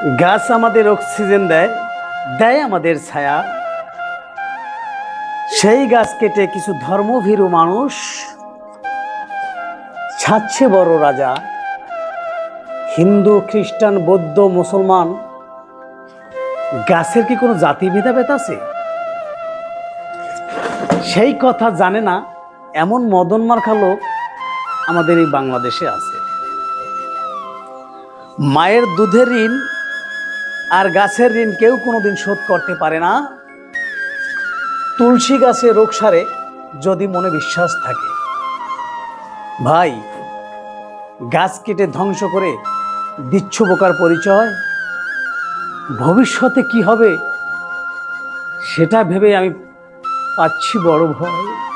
গাছ আমাদের অক্সিজেন দেয় দেয় আমাদের ছায়া। সেই গাছ কেটে কিছু ধর্মভীরু মানুষ ছাড়ছে বড় রাজা। হিন্দু, খ্রিস্টান, বৌদ্ধ, মুসলমান, গাছের কি কোনো জাতি ভেদাভেদ আছে? সেই কথা জানে না এমন মদন মার্কা লোক আমাদের এই বাংলাদেশে আছে। মায়ের দুধের ঋণ আর গাছের ঋণ কেউ কোনোদিন শোধ করতে পারে না। তুলসী গাছে রোগ সারে যদি মনে বিশ্বাস থাকে। ভাই, গাছ কেটে ধ্বংস করে দিচ্ছ বোকার পরিচয়? ভবিষ্যতে কি হবে? সেটা ভেবে আমি পাচ্ছি বড় ভয়।